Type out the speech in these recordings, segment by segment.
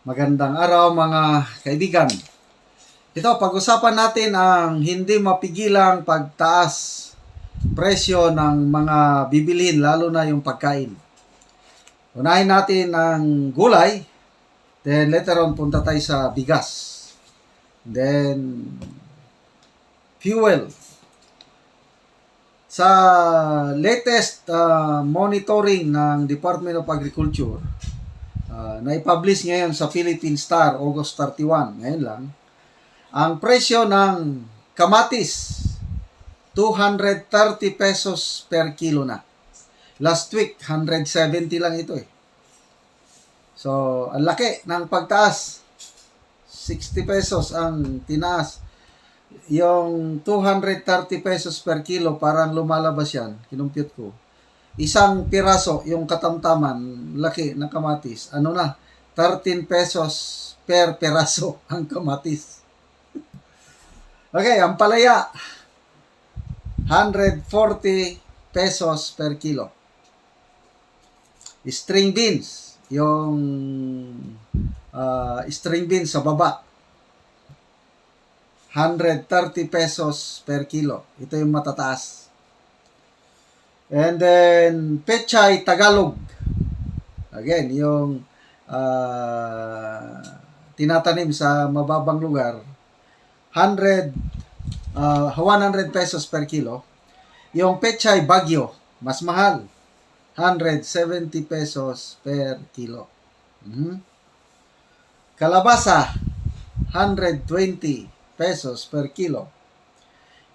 Magandang araw mga kaibigan. Ito, pag-usapan natin ang hindi mapigilang pagtaas presyo ng mga bibilhin, lalo na yung pagkain. Unahin natin ang gulay, then later on punta tayo sa bigas. Then, fuel. Sa latest uh, monitoring ng Department of Agriculture, uh, na-publish ngayon sa Philippine Star, August 31, ngayon lang, ang presyo ng kamatis, 230 pesos per kilo na. Last week, 170 lang ito eh. So, ang laki ng pagtaas. 60 pesos ang tinaas. Yung 230 pesos per kilo, parang lumalabas yan. Kinumpute ko. Isang piraso, yung katamtaman, laki ng kamatis. Ano na? 13 pesos per piraso ang kamatis. okay, ang palaya. 140 pesos per kilo. String beans, yung uh, string beans sa baba. 130 pesos per kilo. Ito yung matataas. And then, pechay Tagalog. Again, yung uh, tinatanim sa mababang lugar. 100 uh, 100 pesos per kilo. Yung pechay Bagyo, mas mahal. 170 pesos per kilo. Mhm. Kalabasa, 120 pesos per kilo.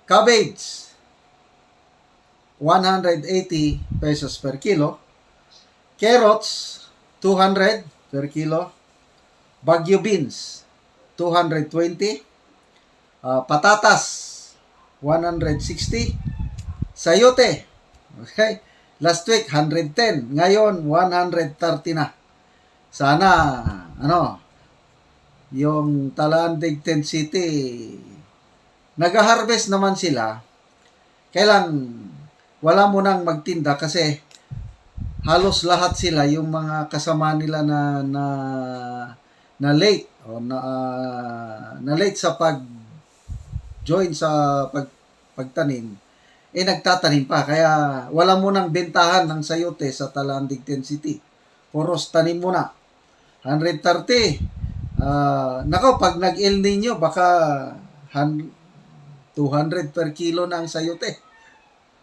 Cabbage, 180 pesos per kilo. Carrots, 200 per kilo. Bagyo beans, 220. Uh, patatas, 160. Sayote, okay, last week 110, ngayon 130 na. Sana, ano, yung Talaan Digten City, nag-harvest naman sila, kailan wala mo nang magtinda kasi halos lahat sila yung mga kasama nila na na na late o na ah, na late sa pag join sa pag pagtanim eh nagtatanim pa. Kaya wala mo nang bentahan ng sayote sa Talandig City. Puros tanim mo na. 130 ah nako pag nag El Nino baka han- 200 per kilo na ang sayote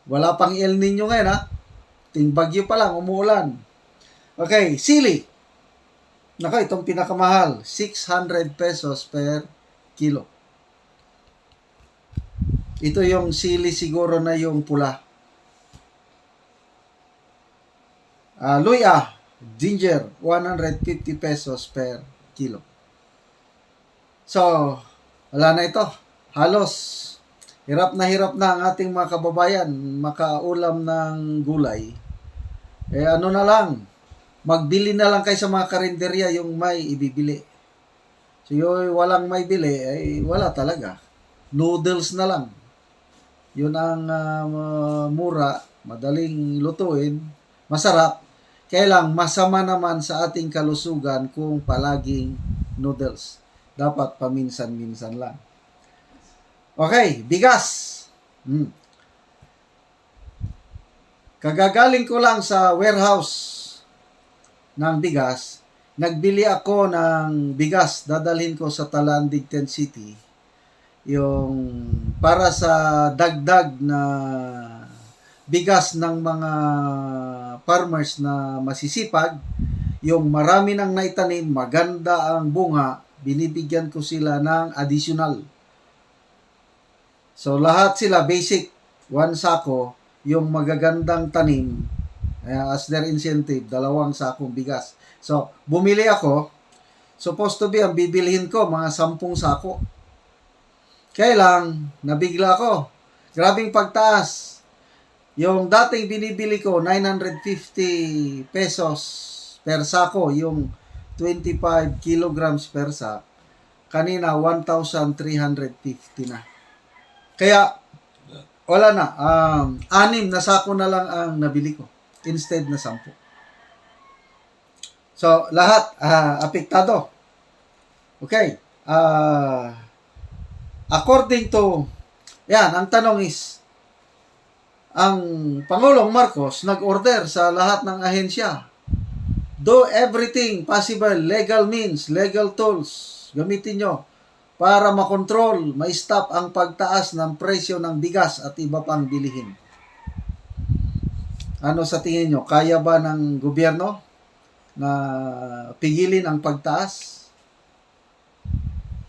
wala pang El Nino ngayon ha ting bagyo pa lang umuulan okay sili nako itong pinakamahal 600 pesos per kilo ito yung sili siguro na yung pula. Ah, luya, ginger, 150 pesos per kilo. So, wala na ito. Halos, hirap na hirap na ang ating mga kababayan makaulam ng gulay. Eh ano na lang, magbili na lang kayo sa mga karinderya yung may ibibili. So yung walang may bili, ay wala talaga. Noodles na lang. Yun ang ah, mura, madaling lutuin, masarap. Kaya masama naman sa ating kalusugan kung palaging noodles. Dapat paminsan-minsan lang. Okay, bigas. Hmm. Kagagaling ko lang sa warehouse ng bigas. Nagbili ako ng bigas, dadalhin ko sa Talandig, Ten City yung para sa dagdag na bigas ng mga farmers na masisipag, yung marami nang naitanim, maganda ang bunga, binibigyan ko sila ng additional. So lahat sila basic, one sako, yung magagandang tanim, eh, as their incentive, dalawang sakong bigas. So, bumili ako, supposed to be, ang bibilhin ko, mga sampung sako. Kaya lang, nabigla ko. Grabing pagtaas. Yung dating binibili ko, 950 pesos per sako. Yung 25 kilograms per sack. Kanina, 1,350 na. Kaya, wala na. Um, anim na sako na lang ang nabili ko. Instead na sampu. So, lahat, ah, apektado. Okay. Ah, according to, yan, ang tanong is, ang Pangulong Marcos nag-order sa lahat ng ahensya. Do everything possible, legal means, legal tools, gamitin nyo para makontrol, ma-stop ang pagtaas ng presyo ng bigas at iba pang bilihin. Ano sa tingin nyo? Kaya ba ng gobyerno na pigilin ang pagtaas?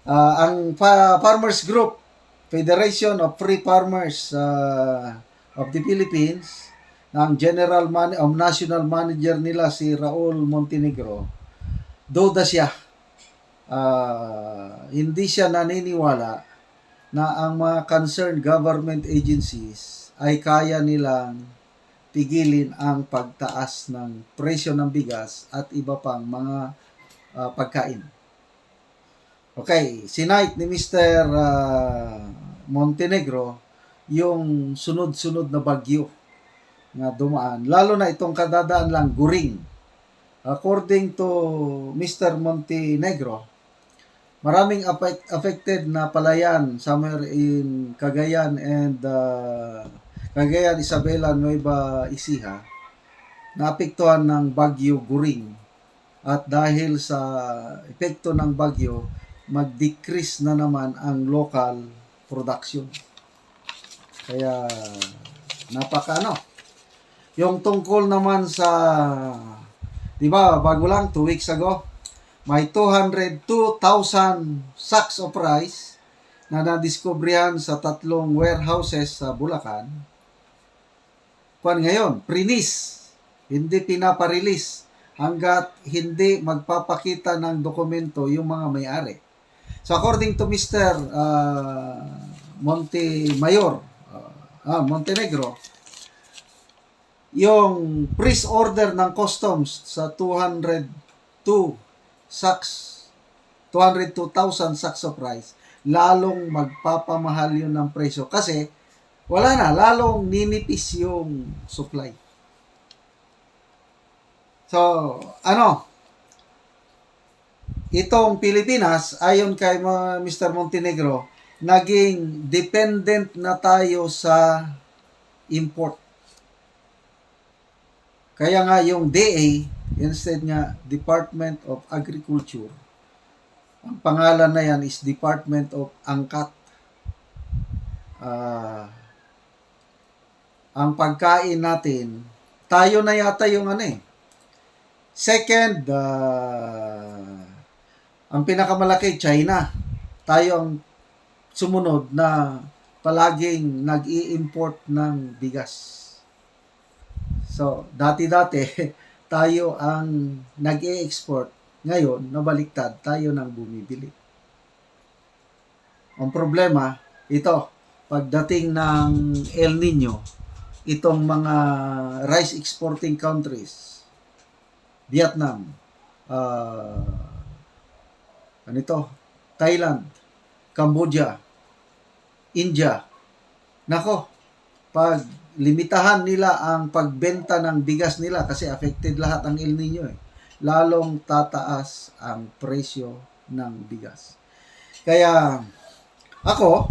Ah, ang fa- Farmers Group, Federation of Free Farmers ah, of the Philippines, ng General Man um, National Manager nila si Raul Montenegro, duda siya. Ah, hindi siya naniniwala na ang mga concerned government agencies ay kaya nilang pigilin ang pagtaas ng presyo ng bigas at iba pang mga ah, pagkain. Okay, sinight ni Mr. ah, Montenegro yung sunod-sunod na bagyo nga dumaan. Lalo na itong kadadaan lang, Guring. According to Mr. Montenegro, maraming affect- affected na palayan somewhere in Cagayan and uh, Cagayan, Isabela, Nueva Ecija naapektuhan ng bagyo Guring. At dahil sa epekto ng bagyo, mag-decrease na naman ang local production. Kaya napaka ano. Yung tungkol naman sa 'di ba, bago lang 2 weeks ago, may 202,000 sacks of rice na nadiskubrihan sa tatlong warehouses sa Bulacan. Kuan ngayon, prinis, hindi pinaparelease hanggat hindi magpapakita ng dokumento yung mga may-ari. So according to Mr. uh, Montemayor, uh, ah, Montenegro, yung price order ng customs sa 202 sacks, 202,000 sacks of rice, lalong magpapamahal yun ng presyo kasi wala na, lalong ninipis yung supply. So, ano, itong Pilipinas, ayon kay Mr. Montenegro, naging dependent na tayo sa import. Kaya nga yung DA, instead nga Department of Agriculture, ang pangalan na yan is Department of Angkat. Ah, ang pagkain natin, tayo na yata yung ano eh. Second, ah, ang pinakamalaki, China. Tayo ang sumunod na palaging nag-i-import ng bigas. So, dati-dati, tayo ang nag-i-export. Ngayon, nabaliktad, tayo nang bumibili. Ang problema, ito, pagdating ng El Nino, itong mga rice exporting countries, Vietnam, uh, ano ito, Thailand, Cambodia, India, nako, pag limitahan nila ang pagbenta ng bigas nila kasi affected lahat ang El Nino eh. Lalong tataas ang presyo ng bigas. Kaya ako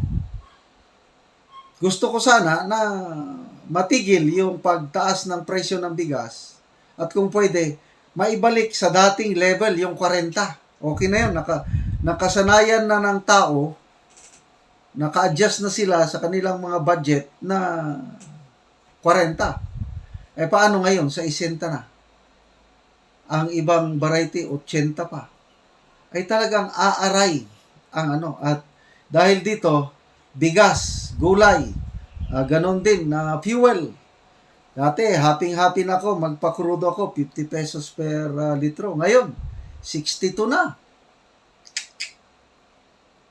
gusto ko sana na matigil yung pagtaas ng presyo ng bigas at kung pwede maibalik sa dating level yung 40. Okay na yun, naka, nakasanayan na ng tao naka-adjust na sila sa kanilang mga budget na 40. Eh paano ngayon sa 60 na? Ang ibang variety 80 pa. Ay talagang aaray ang ano at dahil dito bigas, gulay, ah, ganon din na fuel. Dati happy-happy na ako, magpakrudo ako 50 pesos per ah, litro. Ngayon 62 na.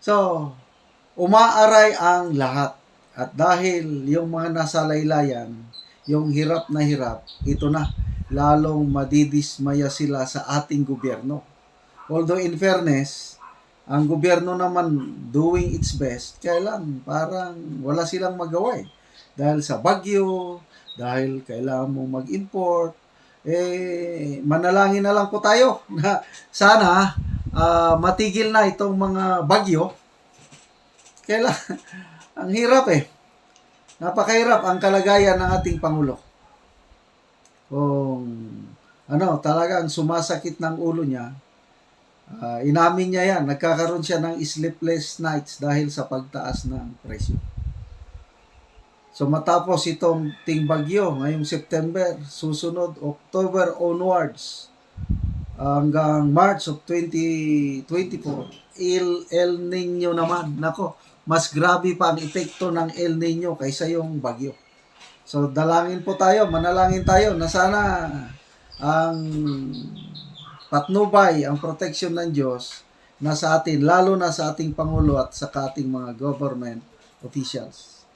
So, umaaray ang lahat. At dahil yung mga nasa laylayan, yung hirap na hirap, ito na, lalong madidismaya sila sa ating gobyerno. Although in fairness, ang gobyerno naman doing its best, kailan parang wala silang magawa eh. Dahil sa bagyo, dahil kailangan mong mag-import, eh, manalangin na lang po tayo na sana ah, matigil na itong mga bagyo, kailan, ang hirap eh. Napakahirap ang kalagayan ng ating Pangulo. Kung ano, talagang sumasakit ng ulo niya, ah, inamin niya yan, nagkakaroon siya ng sleepless nights dahil sa pagtaas ng presyo. So matapos itong ting bagyo ngayong September, susunod October onwards hanggang March of 2024, El, El Nino naman. Nako, mas grabe pa ang epekto ng El Nino kaysa yung bagyo. So dalangin po tayo, manalangin tayo na sana ang patnubay, ang protection ng Diyos na sa atin, lalo na sa ating Pangulo at sa ating mga government officials.